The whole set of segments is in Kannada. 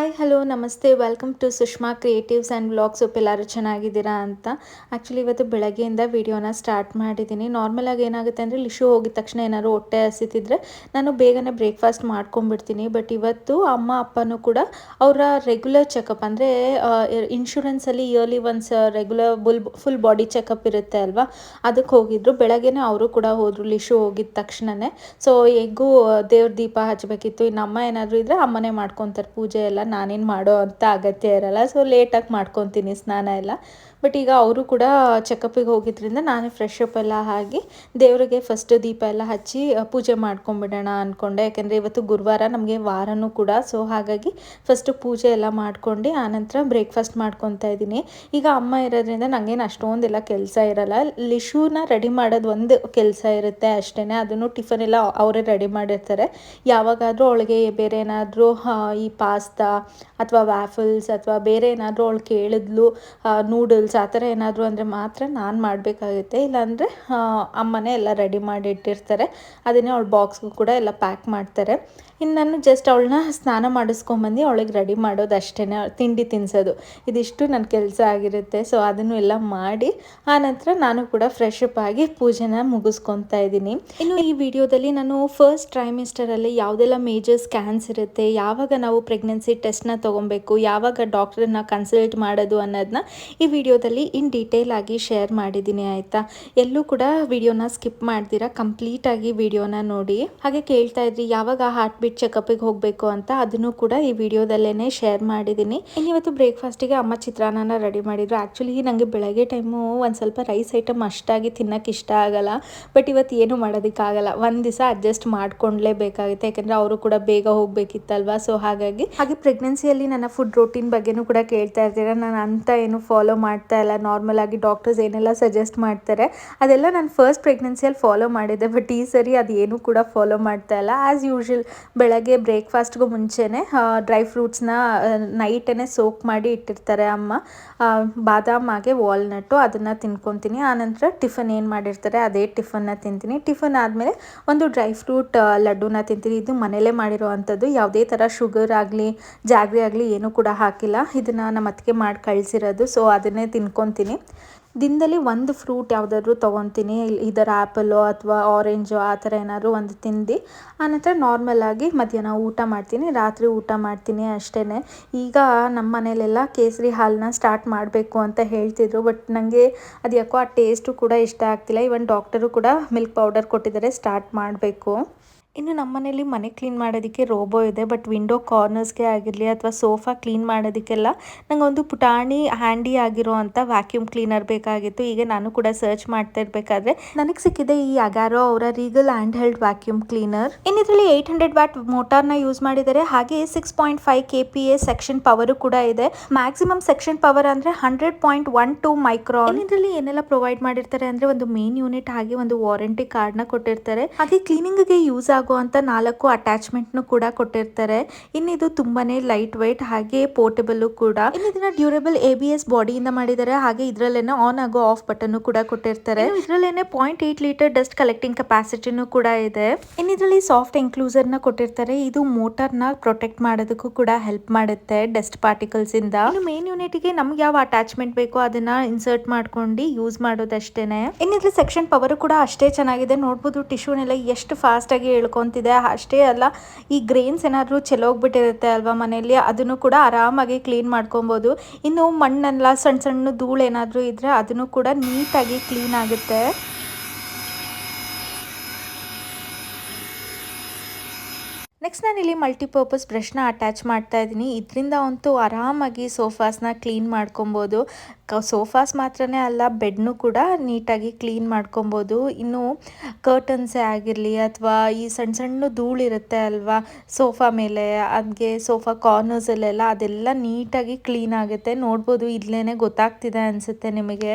ಹಾಯ್ ಹಲೋ ನಮಸ್ತೆ. Welcome to Sushma creatives and vlogs of ಎಲ್ಲರೂ ಚೆನ್ನಾಗಿದ್ದೀರಾ ಅಂತ. ಆ್ಯಕ್ಚುಲಿ ಇವತ್ತು ಬೆಳಗ್ಗೆಯಿಂದ ವಿಡಿಯೋನ ಸ್ಟಾರ್ಟ್ ಮಾಡಿದ್ದೀನಿ. ನಾರ್ಮಲಾಗಿ ಏನಾಗುತ್ತೆ ಅಂದರೆ ಲಿಶು ಹೋಗಿದ ತಕ್ಷಣ ಏನಾದ್ರು ಹೊಟ್ಟೆ ಹಸಿತಿದ್ರೆ ನಾನು ಬೇಗನೆ ಬ್ರೇಕ್ಫಾಸ್ಟ್ ಮಾಡ್ಕೊಂಡ್ಬಿಡ್ತೀನಿ. ಬಟ್ ಇವತ್ತು ಅಮ್ಮ, ಅಪ್ಪನೂ ಕೂಡ ಅವರ ರೆಗ್ಯುಲರ್ ಚೆಕಪ್ ಅಂದರೆ ಇನ್ಶೂರೆನ್ಸಲ್ಲಿ ಇಯರ್ಲಿ ಒನ್ಸ್ ರೆಗ್ಯುಲರ್ ಬುಲ್ ಫುಲ್ ಬಾಡಿ ಚೆಕಪ್ ಇರುತ್ತೆ ಅಲ್ವಾ? ಅದಕ್ಕೆ ಹೋಗಿದ್ರು. ಬೆಳಗ್ಗೆನೇ ಅವರು ಕೂಡ ಹೋದರು ಲಿಶು ಹೋಗಿದ ತಕ್ಷಣನೇ. ಸೊ ಎಗ್ಗು ದೇವ್ರ ದೀಪ ಹಚ್ಚಬೇಕಿತ್ತು ಇನ್ನು ಅಮ್ಮ ಏನಾದರೂ ಇದ್ದರೆ ಅಮ್ಮನೇ ಮಾಡ್ಕೊತಾರೆ ಪೂಜೆ ಎಲ್ಲ. ನಾನೇನು ಮಾಡೋ ಅಂತ ಅಗತ್ಯ ಇರಲ್ಲ. ಸೊ ಲೇಟಾಗಿ ಮಾಡ್ಕೊತೀನಿ ಸ್ನಾನ ಎಲ್ಲ. ಬಟ್ ಈಗ ಅವರು ಕೂಡ ಚೆಕಪ್ಪಿಗೆ ಹೋಗಿದ್ರಿಂದ ನಾನೇ ಫ್ರೆಶ್ ಅಪ್ ಎಲ್ಲ ಆಗಿ ದೇವರಿಗೆ ಫಸ್ಟ್ ದೀಪ ಎಲ್ಲ ಹಚ್ಚಿ ಪೂಜೆ ಮಾಡ್ಕೊಂಬಿಡೋಣ ಅಂದ್ಕೊಂಡೆ ಯಾಕೆಂದರೆ ಇವತ್ತು ಗುರುವಾರ ನಮಗೆ ವಾರನೂ ಕೂಡ. ಸೊ ಹಾಗಾಗಿ ಫಸ್ಟು ಪೂಜೆ ಎಲ್ಲ ಮಾಡ್ಕೊಂಡು ಆನಂತರ ಬ್ರೇಕ್ಫಾಸ್ಟ್ ಮಾಡ್ಕೊತಾ ಇದ್ದೀನಿ. ಈಗ ಅಮ್ಮ ಇರೋದ್ರಿಂದ ನನಗೇನು ಅಷ್ಟೊಂದೆಲ್ಲ ಕೆಲಸ ಇರಲ್ಲ. ಲಿಶೂನ ರೆಡಿ ಮಾಡೋದು ಒಂದು ಕೆಲಸ ಇರುತ್ತೆ ಅಷ್ಟೇ ಅದನ್ನು ಟಿಫನ್ ಎಲ್ಲ ಅವರೇ ರೆಡಿ ಮಾಡಿರ್ತಾರೆ. ಯಾವಾಗಾದರೂ ಅವಳಿಗೆ ಬೇರೆ ಏನಾದರೂ ಈ ಪಾಸ್ತಾ ಅಥವಾ ವ್ಯಾಫಲ್ಸ್ ಅಥವಾ ಬೇರೆ ಏನಾದರೂ ಅವಳು ಕೇಳಿದ್ಲು ನೂಡಲ್ಸ್ ಆ ಥರ ಏನಾದರೂ ಅಂದರೆ ಮಾತ್ರ ನಾನು ಮಾಡಬೇಕಾಗುತ್ತೆ. ಇಲ್ಲಾಂದರೆ ಅಮ್ಮನೇ ಎಲ್ಲ ರೆಡಿ ಮಾಡಿ ಇಟ್ಟಿರ್ತಾರೆ. ಅದನ್ನೇ ಅವಳು ಬಾಕ್ಸ್ಗೂ ಕೂಡ ಎಲ್ಲ ಪ್ಯಾಕ್ ಮಾಡ್ತಾರೆ. ಇನ್ನು ನಾನು ಜಸ್ಟ್ ಅವಳನ್ನ ಸ್ನಾನ ಮಾಡಿಸ್ಕೊಂಬಂದು ಅವಳಿಗೆ ರೆಡಿ ಮಾಡೋದು ಅಷ್ಟೇ ತಿಂಡಿ ತಿನ್ಸೋದು. ಇದಿಷ್ಟು ನನ್ನ ಕೆಲಸ ಆಗಿರುತ್ತೆ. ಸೊ ಅದನ್ನು ಎಲ್ಲ ಮಾಡಿ ಆನಂತರ ನಾನು ಕೂಡ ಫ್ರೆಶ್ ಅಪ್ ಆಗಿ ಪೂಜೆನ ಮುಗಿಸ್ಕೊತಾ ಇದ್ದೀನಿ. ಇನ್ನು ಈ ವಿಡಿಯೋದಲ್ಲಿ ನಾನು ಫಸ್ಟ್ ಟ್ರೈಮಿಸ್ಟರಲ್ಲಿ ಯಾವುದೆಲ್ಲ ಮೇಜರ್ ಸ್ಕ್ಯಾನ್ಸ್ ಇರುತ್ತೆ, ಯಾವಾಗ ನಾವು ಪ್ರೆಗ್ನೆನ್ಸಿ ಟೆಸ್ಟ್ನ ತೊಗೊಬೇಕು, ಯಾವಾಗ ಡಾಕ್ಟ್ರನ್ನ ಕನ್ಸಲ್ಟ್ ಮಾಡೋದು ಅನ್ನೋದನ್ನ ಈ ವಿಡಿಯೋದಲ್ಲಿ ಇನ್ ಡೀಟೇಲ್ ಆಗಿ ಶೇರ್ ಮಾಡಿದ್ದೀನಿ, ಆಯಿತಾ? ಎಲ್ಲೂ ಕೂಡ ವಿಡಿಯೋನ ಸ್ಕಿಪ್ ಮಾಡ್ತೀರಾ ಕಂಪ್ಲೀಟಾಗಿ ವಿಡಿಯೋನ ನೋಡಿ. ಹಾಗೆ ಕೇಳ್ತಾ ಇದ್ರಿ, ಯಾವಾಗ ಹಾರ್ಟ್ ಬೀಟ್ ಚೆಕಪ್ಪಿಗೆ ಹೋಗಬೇಕು ಅಂತ, ಅದನ್ನು ಕೂಡ ಈ ವಿಡಿಯೋದಲ್ಲೇ ಶೇರ್ ಮಾಡಿದ್ದೀನಿ. ಇನ್ನಿವತ್ತು ಬ್ರೇಕ್ಫಾಸ್ಟಿಗೆ ಅಮ್ಮ ಚಿತ್ರಾನ್ನ ರೆಡಿ ಮಾಡಿದ್ರು. ಆ್ಯಕ್ಚುಲಿ ನನಗೆ ಬೆಳಗ್ಗೆ ಟೈಮು ಒಂದು ಸ್ವಲ್ಪ ರೈಸ್ ಐಟಮ್ ಅಷ್ಟಾಗಿ ತಿನ್ನೋಕೆ ಇಷ್ಟ ಆಗಲ್ಲ. ಬಟ್ ಇವತ್ತು ಏನು ಮಾಡೋದಕ್ಕಾಗಲ್ಲ ಒಂದು ದಿವಸ ಅಡ್ಜಸ್ಟ್ ಮಾಡ್ಕೊಂಡ್ಲೇಬೇಕಾಗುತ್ತೆ. ಯಾಕಂದರೆ ಅವರು ಕೂಡ ಬೇಗ ಹೋಗಬೇಕಿತ್ತಲ್ವಾ? ಸೊ ಹಾಗಾಗಿ ಹಾಗೆ ಪ್ರೆಗ್ನೆನ್ಸಿಯಲ್ಲಿ ನನ್ನ ಫುಡ್ ರೋಟೀನ್ ಬಗ್ಗೆನೂ ಕೂಡ ಕೇಳ್ತಾ ಇರ್ತೀರ? ನಾನು ಅಂತ ಏನು ಫಾಲೋ ಮಾಡ್ತಾ ಇಲ್ಲ. ನಾರ್ಮಲ್ ಆಗಿ ಡಾಕ್ಟರ್ಸ್ ಏನೆಲ್ಲ ಸಜೆಸ್ಟ್ ಮಾಡ್ತಾರೆ, ಅದೆಲ್ಲ ನಾನು ಫಸ್ಟ್ ಪ್ರೆಗ್ನೆನ್ಸಿಯಲ್ಲಿ ಫಾಲೋ ಮಾಡಿದ್ದೆ. ಬಟ್ ಈ ಸರಿ ಅದೇನು ಕೂಡ ಫಾಲೋ ಮಾಡ್ತಾ ಇಲ್ಲ. ಆ್ಯಸ್ ಯೂಶ್ವಲ್ ಬೆಳಗ್ಗೆ ಬ್ರೇಕ್ಫಾಸ್ಟ್ಗೂ ಮುಂಚೆನೇ ಡ್ರೈ ಫ್ರೂಟ್ಸ್ನ ನೈಟೇ ಸೋಕ್ ಮಾಡಿ ಇಟ್ಟಿರ್ತಾರೆ ಅಮ್ಮ. ಬಾದಾಮ್ ಹಾಗೆ ವಾಲ್ನಟ್ಟು ಅದನ್ನು ತಿನ್ಕೊತೀನಿ. ಆನಂತರ ಟಿಫನ್ ಏನು ಮಾಡಿರ್ತಾರೆ, ಅದೇ ಟಿಫನ್ನ ತಿಂತೀನಿ. ಟಿಫನ್ ಆದಮೇಲೆ ಒಂದು ಡ್ರೈ ಫ್ರೂಟ್ ಲಡ್ಡುನ ತಿಂತೀನಿ. ಇದು ಮನೇಲೇ ಮಾಡಿರೋ ಅಂಥದ್ದು ಯಾವುದೇ ಥರ ಶುಗರ್ ಆಗಲಿ ಜಾಗ್ರಿ ಆಗಲಿ ಏನೂ ಕೂಡ ಹಾಕಿಲ್ಲ. ಇದನ್ನು ನಮ್ಮ ಅತ್ತಿಗೆ ಮಾಡಿ ಕಳಿಸಿರೋದು. ಸೊ ಅದನ್ನೇ ತಿನ್ಕೊತೀನಿ. ದಿನದಲ್ಲಿ ಒಂದು ಫ್ರೂಟ್ ಯಾವುದಾದ್ರೂ ತೊಗೊತೀನಿ. ಇದರ ಆ್ಯಪಲ್ಲು ಅಥವಾ ಆರೆಂಜು ಆ ಥರ ಏನಾದರೂ ಒಂದು ತಿಂದು, ಆನಂತರ ನಾರ್ಮಲಾಗಿ ಮಧ್ಯಾಹ್ನ ಊಟ ಮಾಡ್ತೀನಿ. ರಾತ್ರಿ ಊಟ ಮಾಡ್ತೀನಿ ಅಷ್ಟೇ ಈಗ ನಮ್ಮ ಮನೇಲೆಲ್ಲ ಕೇಸರಿ ಹಾಲನ್ನ ಸ್ಟಾರ್ಟ್ ಮಾಡಬೇಕು ಅಂತ ಹೇಳ್ತಿದ್ರು. ಬಟ್ ನನಗೆ ಅದು ಯಾಕೋ ಆ ಟೇಸ್ಟು ಕೂಡ ಇಷ್ಟ ಆಗ್ತಿಲ್ಲ. ಇವನ್ ಡಾಕ್ಟರು ಕೂಡ ಮಿಲ್ಕ್ ಪೌಡರ್ ಕೊಟ್ಟಿದ್ದಾರೆ ಸ್ಟಾರ್ಟ್ ಮಾಡಬೇಕು. ಇನ್ನು ನಮ್ಮ ಮನೇಲಿ ಮನೆ ಕ್ಲೀನ್ ಮಾಡೋದಕ್ಕೆ ರೋಬೋ ಇದೆ ಬಟ್ ವಿಂಡೋ ಕಾರ್ನರ್ಸ್ಗೆ ಆಗಿರಲಿ ಅಥವಾ ಸೋಫಾ ಕ್ಲೀನ್ ಮಾಡೋದಕ್ಕೆಲ್ಲ ಒಂದು ಪುಟಾಣಿ ಹ್ಯಾಂಡಿ ಆಗಿರೋ ಅಂಥ ವ್ಯಾಕ್ಯೂಮ್ ಕ್ಲೀನರ್ ಬೇಕಾಗಿತ್ತು. ಈಗ ನಾನು ಕೂಡ ಸರ್ಚ್ ಮಾಡ್ತಾ ಇರಬೇಕಾದ್ರೆ ನನಗೆ ಸಿಕ್ಕಿದೆ ಈ ಅಗಾರೋ ಅವರ Regal hand held vacuum cleaner ಇನ್ನಿದ್ರಲ್ಲಿ eight hundred watt ಮೋಟಾರ್ನ ಯೂಸ್ ಮಾಡಿದ್ದಾರೆ. ಹಾಗೆ six point five K P A suction power ಕೂಡ ಇದೆ. ಮ್ಯಾಕ್ಸಿಮಮ್ ಸೆಕ್ಷನ್ ಪವರ್ ಅಂದರೆ hundred point one two micro ಇದರಲ್ಲಿ ಏನೆಲ್ಲ ಪ್ರೊವೈಡ್ ಮಾಡಿರ್ತಾರೆ ಅಂದರೆ ಒಂದು ಮೇನ್ ಯೂನಿಟ್ ಹಾಗೆ ಒಂದು ವಾರಂಟಿ ಕಾರ್ಡ್ನ ಕೊಟ್ಟಿರ್ತಾರೆ. ಹಾಗೆ ಕ್ಲೀನಿಂಗ್ಗೆ ಯೂಸ್ ಆಗುವಂಥ ನಾಲ್ಕು ಅಟ್ಯಾಚ್ಮೆಂಟ್ನು ಕೂಡ ಕೊಟ್ಟಿರ್ತಾರೆ. ಇನ್ನಿದು ತುಂಬಾನೇ ಲೈಟ್ ವೈಟ್ ಹಾಗೆ ಪೋರ್ಟಬಲ್ ಕೂಡ. ಇನ್ನು ಇದನ್ನ ಡ್ಯೂರಬಲ್ ಎ ಬಿ ಎಸ್ ಬಾಡಿಯಿಂದ ಮಾಡಿದ್ದಾರೆ. ಹಾಗೆ ಇದರಲ್ಲೇನೆ ಆನ್ ಆಗೋ ಆಫ್ ಬಟನ್ ಕೂಡ ಕೊಟ್ಟಿರ್ತಾರೆ. ಇದರಲ್ಲೇನೆ point eight litre dust collecting ಕೆಪಾಸಿಟಿನೂ ಕೂಡ ಇದೆ. ಇನ್ನು ಇದರಲ್ಲಿ ಸಾಫ್ಟ್ ಎನ್ಕ್ಲೂಸರ್ನ ಕೊಟ್ಟಿರ್ತಾರೆ. ಇದು ಮೋಟರ್ನ ಪ್ರೊಟೆಕ್ಟ್ ಮಾಡೋದಕ್ಕೂ ಕೂಡ ಹೆಲ್ಪ್ ಮಾಡುತ್ತೆ ಡಸ್ಟ್ ಪಾರ್ಟಿಕಲ್ಸ್ ಇಂದ. ಮೇನ್ ಯೂನಿಟ್ಗೆ ನಮ್ಗೆ ಯಾವ ಅಟ್ಯಾಚ್ಮೆಂಟ್ ಬೇಕೋ ಅದನ್ನ ಇನ್ಸರ್ಟ್ ಮಾಡ್ಕೊಂಡು ಯೂಸ್ ಮಾಡೋದಷ್ಟೇನೆ. ಇನ್ನಿದ್ರೆ ಸೆಕ್ಷನ್ ಪವರ್ ಕೂಡ ಅಷ್ಟೇ ಚೆನ್ನಾಗಿದೆ. ನೋಡ್ಬೋದು ಟಿಶ್ಯೂನೆಲ್ಲ ಎಷ್ಟು ಫಾಸ್ಟ್ ಆಗಿ ಹೇಳ್ಕೊಂತಿದೆ ಅಷ್ಟೇ ಅಲ್ಲ, ಈ ಗ್ರೇನ್ಸ್ ಏನಾದರೂ ಚೆಲ್ಲೋಗ್ಬಿಟ್ಟಿರುತ್ತೆ ಅಲ್ವಾ ಮನೆಯಲ್ಲಿ, ಅದನ್ನು ಕೂಡ ಆರಾಮಾಗಿ ಕ್ಲೀನ್ ಮಾಡ್ಕೊಬೋದು. ಇನ್ನು ಮಣ್ಣೆಲ್ಲ ಸಣ್ಣ ಸಣ್ಣ ಧೂಳು ಏನಾದರೂ ಇದ್ರೆ ಅದನ್ನು ಕೂಡ ನೀಟಾಗಿ ಕ್ಲೀನ್ ಆಗುತ್ತೆ. ನೆಕ್ಸ್ಟ್ ನಾನು ಇಲ್ಲಿ ಮಲ್ಟಿಪರ್ಪಸ್ ಬ್ರಷ್ನ ಅಟ್ಯಾಚ್ ಮಾಡ್ತಾ ಇದ್ದೀನಿ. ಇದರಿಂದ ಅಂತೂ ಆರಾಮಾಗಿ ಸೋಫಾಸ್ನ ಕ್ಲೀನ್ ಮಾಡ್ಕೊಬೋದು. ಸೋಫಾಸ್ ಮಾತ್ರನೇ ಅಲ್ಲ ಬೆಡ್ನು ಕೂಡ ನೀಟಾಗಿ ಕ್ಲೀನ್ ಮಾಡ್ಕೊಬೋದು. ಇನ್ನು ಕರ್ಟನ್ಸೇ ಆಗಿರಲಿ ಅಥವಾ ಈ ಸಣ್ಣ ಸಣ್ಣ ಧೂಳಿರುತ್ತೆ ಅಲ್ವಾ? ಸೋಫಾ ಮೇಲೆ ಅದಕ್ಕೆ ಸೋಫಾ ಕಾರ್ನರ್ಸಲ್ಲೆಲ್ಲ ಅದೆಲ್ಲ ನೀಟಾಗಿ ಕ್ಲೀನ್ ಆಗುತ್ತೆ. ನೋಡ್ಬೋದು ಇಲ್ಲೇ ಗೊತ್ತಾಗ್ತಿದೆ ಅನಿಸುತ್ತೆ ನಿಮಗೆ.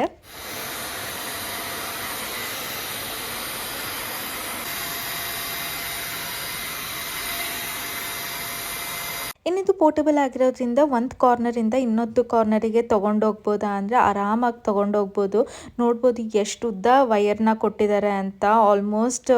ಇನ್ನಿದು ಪೋರ್ಟಬಲ್ ಆಗಿರೋದ್ರಿಂದ ಒಂದು ಕಾರ್ನರಿಂದ ಇನ್ನೊಂದು ಕಾರ್ನರಿಗೆ ತೊಗೊಂಡೋಗ್ಬೋದಾ? ಅಂದರೆ ಆರಾಮಾಗಿ ತೊಗೊಂಡೋಗ್ಬೋದು. ನೋಡ್ಬೋದು ಎಷ್ಟು ಉದ್ದ ವಯರ್ನ ಕೊಟ್ಟಿದ್ದಾರೆ ಅಂತ. ಆಲ್ಮೋಸ್ಟ್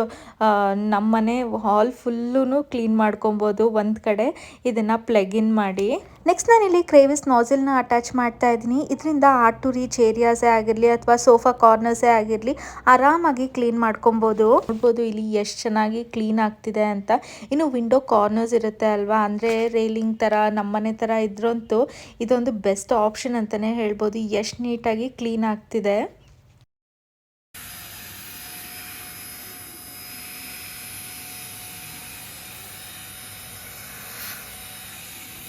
ನಮ್ಮನೆ ಹಾಲ್ ಫುಲ್ಲು ಕ್ಲೀನ್ ಮಾಡ್ಕೊಬೋದು ಒಂದು ಕಡೆ. ಇದನ್ನು ಪ್ಲಗ್ ಇನ್ ಮಾಡಿ. ನೆಕ್ಸ್ಟ್ ನಾನಿಲ್ಲಿ ಕ್ರೇವಿಸ್ ನಾಸಿಲ್ನ ಅಟ್ಯಾಚ್ ಮಾಡ್ತಾ ಇದ್ದೀನಿ. ಇದರಿಂದ ಆರ್ಟ್ ಟು ರೀಚ್ ಏರಿಯಾಸೇ ಆಗಿರಲಿ ಅಥವಾ ಸೋಫಾ ಕಾರ್ನರ್ಸೇ ಆಗಿರಲಿ ಆರಾಮಾಗಿ ಕ್ಲೀನ್ ಮಾಡ್ಕೊಬೋದು. ನೋಡ್ಬೋದು ಇಲ್ಲಿ ಎಷ್ಟು ಚೆನ್ನಾಗಿ ಕ್ಲೀನ್ ಆಗ್ತಿದೆ ಅಂತ. ಇನ್ನು ವಿಂಡೋ ಕಾರ್ನರ್ಸ್ ಇರುತ್ತೆ ಅಲ್ವಾ? ಅಂದರೆ ರೇಲಿಂಗ್ ಥರ ನಮ್ಮನೆ ಥರ ಇದ್ರಂತೂ ಇದೊಂದು ಬೆಸ್ಟ್ ಆಪ್ಷನ್ ಅಂತಲೇ ಹೇಳ್ಬೋದು. ಎಷ್ಟು ನೀಟಾಗಿ ಕ್ಲೀನ್ ಆಗ್ತಿದೆ.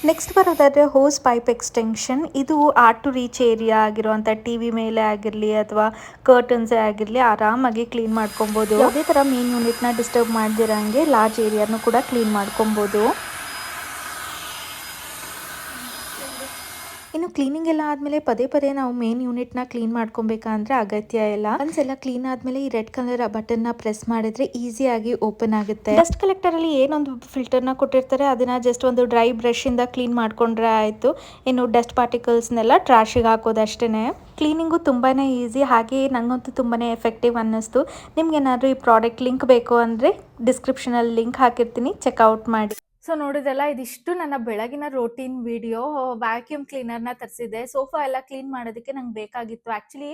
ನೆಕ್ಸ್ಟ್ ಬರೋದಾದರೆ ಹೋಸ್ ಪೈಪ್ ಎಕ್ಸ್ಟೆನ್ಷನ್ ಇದು ಆರ್ಟ್ ಟು ರೀಚ್ ಏರಿಯಾ ಆಗಿರುವಂಥ ಟಿ ವಿ ಮೇಲೆ ಆಗಿರಲಿ ಅಥವಾ ಕರ್ಟನ್ಸೇ ಆಗಿರಲಿ ಆರಾಮಾಗಿ ಕ್ಲೀನ್ ಮಾಡ್ಕೊಬೋದು. ಯಾವುದೇ ಥರ ಮೇನ್ ಯೂನಿಟ್ನ ಡಿಸ್ಟರ್ಬ್ ಮಾಡ್ದಿರಂಗೆ ಲಾರ್ಜ್ ಏರಿಯಾನು ಕೂಡ ಕ್ಲೀನ್ ಮಾಡ್ಕೊಬೋದು. ಇನ್ನು ಕ್ಲೀನಿಂಗ್ ಎಲ್ಲ ಆದ್ಮೇಲೆ ಪದೇ ಪದೇ ನಾವು ಮೇನ್ನ ಕ್ಲೀನ್ ಮಾಡ್ಕೊಬೇಕಂದ್ರೆ ಅಗತ್ಯ ಇಲ್ಲ. ಒಂದ್ಸಲ ಕ್ಲೀನ್ ಆದಮೇಲೆ ಈ ರೆಡ್ ಕಲರ್ ಬಟನ್ನ ಪ್ರೆಸ್ ಮಾಡಿದ್ರೆ ಈಸಿಯಾಗಿ ಓಪನ್ ಆಗುತ್ತೆ. ಡಸ್ಟ್ ಕಲೆಕ್ಟರಲ್ಲಿ ಏನೊಂದು ಫಿಲ್ಟರ್ನ ಕೊಟ್ಟಿರ್ತಾರೆ, ಅದನ್ನ ಜಸ್ಟ್ ಒಂದು ಡ್ರೈ ಬ್ರಷ್ ಇಂದ ಕ್ಲೀನ್ ಮಾಡ್ಕೊಂಡ್ರೆ ಆಯಿತು. ಇನ್ನು ಡಸ್ಟ್ ಪಾರ್ಟಿಕಲ್ಸ್ ಪಾರ್ಟಿಕಲ್ಸ್ನೆಲ್ಲ ಟ್ರಾಶಿಗೆ ಹಾಕೋದಷ್ಟೇ ಕ್ಲೀನಿಂಗು ತುಂಬಾ ಈಸಿ ಹಾಗೆ ನಂಗಂತೂ ತುಂಬಾ ಎಫೆಕ್ಟಿವ್ ಅನ್ನಿಸ್ತು. ನಿಮ್ಗೇನಾದರೂ ಈ ಪ್ರಾಡಕ್ಟ್ ಲಿಂಕ್ ಬೇಕು ಡಿಸ್ಕ್ರಿಪ್ಷನ್ ಅಲ್ಲಿ ಲಿಂಕ್ ಹಾಕಿರ್ತೀನಿ ಚೆಕ್ಔಟ್ ಮಾಡಿ. ಸೊ ನೋಡಿದೆಲ್ಲ ಇದಿಷ್ಟು ನನ್ನ ಬೆಳಗಿನ ರೋಟೀನ್ ವಿಡಿಯೋ ವ್ಯಾಕ್ಯೂಮ್ ಕ್ಲೀನರ್ನ ತರಿಸಿದೆ ಸೋಫಾ ಎಲ್ಲ ಕ್ಲೀನ್ ಮಾಡೋದಕ್ಕೆ ನಂಗೆ ಬೇಕಾಗಿತ್ತು. ಆ್ಯಕ್ಚುಲಿ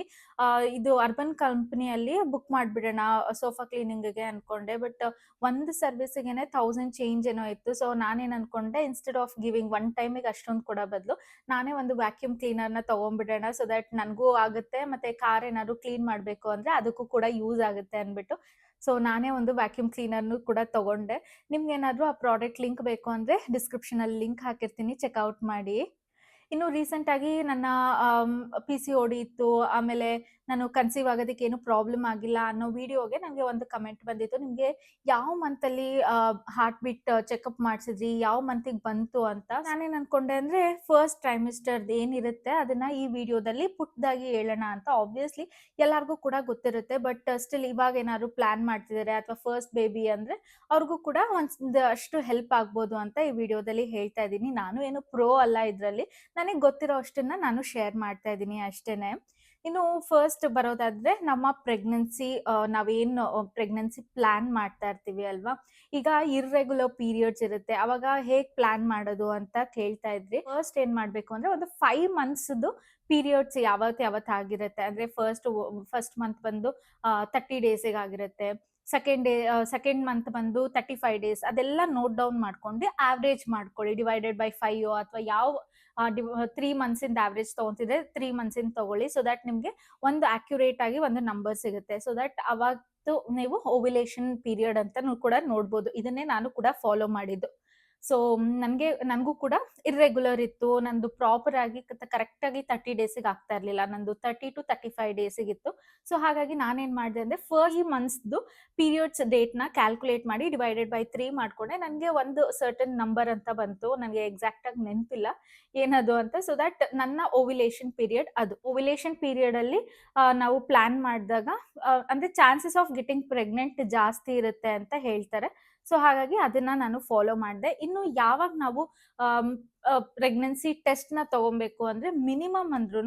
ಇದು ಅರ್ಬನ್ ಕಂಪ್ನಿಯಲ್ಲಿ ಬುಕ್ ಮಾಡಿಬಿಡೋಣ ಸೋಫಾ ಕ್ಲೀನಿಂಗಿಗೆ ಅಂದ್ಕೊಂಡೆ ಬಟ್ ಒಂದು ಸರ್ವಿಸಿಗೆ ಥೌಸಂಡ್ ಚೇಂಜ್ ಏನೋ ಇತ್ತು. ಸೊ ನಾನೇನು ಅನ್ಕೊಂಡೆ ಇನ್ಸ್ಟೆಡ್ ಆಫ್ ಗಿವಿಂಗ್ ಒನ್ ಟೈಮಿಗೆ ಅಷ್ಟೊಂದು ಕೊಡೋ ಬದಲು, ನಾನೇ ಒಂದು ವ್ಯಾಕ್ಯೂಮ್ ಕ್ಲೀನರ್ನ ತೊಗೊಂಡ್ಬಿಡೋಣ ಸೊ ದಟ್ ನನಗೂ ಆಗುತ್ತೆ. ಮತ್ತು ಕಾರ್ ಏನಾದ್ರು ಕ್ಲೀನ್ ಮಾಡಬೇಕು ಅಂದರೆ, ಅದಕ್ಕೂ ಕೂಡ ಯೂಸ್ ಆಗುತ್ತೆ ಅಂದ್ಬಿಟ್ಟು ಸೊ ನಾನೇ ಒಂದು ವ್ಯಾಕ್ಯೂಮ್ ಕ್ಲೀನರ್ನು ಕೂಡ ತಗೊಂಡೆ. ನಿಮ್ಗೇನಾದರೂ ಆ ಪ್ರಾಡಕ್ಟ್ ಲಿಂಕ್ ಬೇಕು ಅಂದರೆ ಡಿಸ್ಕ್ರಿಪ್ಷನಲ್ಲಿ ಲಿಂಕ್ ಹಾಕಿರ್ತೀನಿ. ಚೆಕ್ಔಟ್ ಮಾಡಿ. ಇನ್ನು ರೀಸೆಂಟಾಗಿ ನನ್ನ ಪಿ ಸಿ ಓಡಿ ಇತ್ತು. ಆಮೇಲೆ ನಾನು ಕನ್ಸೀವ್ ಆಗೋದಕ್ಕೆ ಏನು ಪ್ರಾಬ್ಲಮ್ ಆಗಿಲ್ಲ ಅನ್ನೋ ವಿಡಿಯೋಗೆ ನನಗೆ ಒಂದು ಕಮೆಂಟ್ ಬಂದಿತ್ತು. ನಿಮಗೆ ಯಾವ ಮಂತಲ್ಲಿ ಹಾರ್ಟ್ ಬೀಟ್ ಚೆಕಪ್ ಮಾಡಿಸಿದ್ರಿ? ಯಾವ ಮಂತಿಗೆ ಬಂತು ಅಂತ ನಾನೇನು ಅನ್ಕೊಂಡೆ ಅಂದರೆ ಫಸ್ಟ್ ಟ್ರೈಮಿಸ್ಟರ್ದು ಏನಿರುತ್ತೆ ಅದನ್ನ ಈ ವಿಡಿಯೋದಲ್ಲಿ ಪುಟ್ಟದಾಗಿ ಹೇಳೋಣ ಅಂತ. ಆಬ್ವಿಯಸ್ಲಿ ಎಲ್ಲರಿಗೂ ಕೂಡ ಗೊತ್ತಿರುತ್ತೆ ಬಟ್ ಸ್ಟಿಲ್ ಇವಾಗ ಏನಾದ್ರು ಪ್ಲಾನ್ ಮಾಡ್ತಿದ್ದಾರೆ ಅಥವಾ ಫಸ್ಟ್ ಬೇಬಿ ಅಂದರೆ ಅವ್ರಿಗೂ ಕೂಡ ಒಂದ್ ಅಷ್ಟು ಹೆಲ್ಪ್ ಆಗ್ಬೋದು ಅಂತ ಈ ವಿಡಿಯೋದಲ್ಲಿ ಹೇಳ್ತಾ ಇದ್ದೀನಿ. ನಾನು ಏನು ಪ್ರೋ ಅಲ್ಲ ಇದರಲ್ಲಿ. ನನಗೆ ಗೊತ್ತಿರೋ ಅಷ್ಟನ್ನ ನಾನು ಶೇರ್ ಮಾಡ್ತಾ ಇದ್ದೀನಿ ಅಷ್ಟೇನೆ. ಇನ್ನು ಫಸ್ಟ್ ಬರೋದಾದ್ರೆ ನಮ್ಮ ಪ್ರೆಗ್ನೆನ್ಸಿ ನಾವೇನು ಪ್ರೆಗ್ನೆನ್ಸಿ ಪ್ಲಾನ್ ಮಾಡ್ತಾ ಇರ್ತೀವಿ ಅಲ್ವಾ? ಈಗ ಇರ್ರೆಗ್ಯುಲರ್ ಪೀರಿಯಡ್ಸ್ ಇರುತ್ತೆ. ಅವಾಗ ಹೇಗ್ ಪ್ಲಾನ್ ಮಾಡೋದು ಅಂತ ಕೇಳ್ತಾ ಇದ್ರಿ. ಫಸ್ಟ್ ಏನ್ ಮಾಡ್ಬೇಕು ಅಂದ್ರೆ ಒಂದು ಫೈವ್ ಮಂತ್ಸ್ದು ಪೀರಿಯಡ್ಸ್ ಯಾವತ್ತು ಯಾವತ್ತು ಆಗಿರುತ್ತೆ. ಅಂದ್ರೆ ಫಸ್ಟ್ ಫಸ್ಟ್ ಮಂತ್ ಬಂದು ತರ್ಟಿ ಡೇಸಿಗೆ ಆಗಿರುತ್ತೆ. ಸೆಕೆಂಡ್ ಡೇ ಸೆಕೆಂಡ್ ಮಂತ್ ಬಂದು ತರ್ಟಿ ಫೈವ್ ಡೇಸ್ ಅದೆಲ್ಲ ನೋಟ್ ಡೌನ್ ಮಾಡ್ಕೊಂಡು ಆವ್ರೇಜ್ ಮಾಡ್ಕೊಳ್ಳಿ. ಡಿವೈಡೆಡ್ ಬೈ ಫೈವ್ ಅಥವಾ ಯಾವ ತ್ರೀ ಮಂತ್ಸಿಂದ ಆವ್ರೇಜ್ ತಗೊಂತಿದ್ರೆ ತ್ರೀ ಇಂದ ತಗೊಳ್ಳಿ ಸೊ ದಟ್ ನಿಮ್ಗೆ ಒಂದು ಅಕ್ಯುರೇಟ್ ಆಗಿ ಒಂದು ನಂಬರ್ ಸಿಗುತ್ತೆ. ಸೊ ದಟ್ ಅವಾಗ ನೀವು ಓವಿಲೇಷನ್ ಪೀರಿಯಡ್ ಅಂತ ಕೂಡ ನೋಡ್ಬೋದು. ಇದನ್ನೇ ನಾನು ಕೂಡ ಫಾಲೋ ಮಾಡಿದ್ದು. ಸೊ ನನಗೆ ನನಗೂ ಕೂಡ ಇರ್ರೆಗ್ಯುಲರ್ ಇತ್ತು. ನಂದು ಪ್ರಾಪರ್ ಆಗಿ ಕರೆಕ್ಟ್ ಆಗಿ ತರ್ಟಿ ಡೇಸಿಗೆ ಆಗ್ತಾ ಇರಲಿಲ್ಲ. ನಂದು ತರ್ಟಿ ಟು ತರ್ಟಿ ಫೈವ್ ಡೇಸಿಗೆ ಇತ್ತು. ಸೊ ಹಾಗಾಗಿ ನಾನೇನ್ ಮಾಡಿದೆ ಅಂದ್ರೆ ಫರ್ಲಿ ಮಂತ್ಸ್ದು ಪೀರಿಯಡ್ಸ್ ಡೇಟ್ನ ಕ್ಯಾಲ್ಕುಲೇಟ್ ಮಾಡಿ ಡಿವೈಡೆಡ್ ಬೈ ತ್ರೀ ಮಾಡ್ಕೊಂಡೆ. ನನಗೆ ಒಂದು ಸರ್ಟನ್ ನಂಬರ್ ಅಂತ ಬಂತು. ನನಗೆ ಎಕ್ಸಾಕ್ಟ್ ಆಗಿ ನೆನಪಿಲ್ಲ ಏನದು ಅಂತ. ಸೊ ದಟ್ ನನ್ನ ಓವಿಲೇಷನ್ ಪೀರಿಯಡ್ ಅದು. ಓವಿಲೇಷನ್ ಪೀರಿಯಡ್ ಅಲ್ಲಿ ನಾವು ಪ್ಲಾನ್ ಮಾಡಿದಾಗ ಅಂದ್ರೆ ಚಾನ್ಸಸ್ ಆಫ್ ಗೆಟಿಂಗ್ ಪ್ರೆಗ್ನೆಂಟ್ ಜಾಸ್ತಿ ಇರುತ್ತೆ ಅಂತ ಹೇಳ್ತಾರೆ. ಸೊ ಹಾಗಾಗಿ ಅದನ್ನ ನಾನು ಫಾಲೋ ಮಾಡಿದೆ. ಇನ್ನು ಯಾವಾಗ ನಾವು ಪ್ರೆಗ್ನೆನ್ಸಿ ಟೆಸ್ಟ್ನ ತಗೊಬೇಕು ಅಂದ್ರೆ ಮಿನಿಮಮ್ ಅಂದ್ರೂ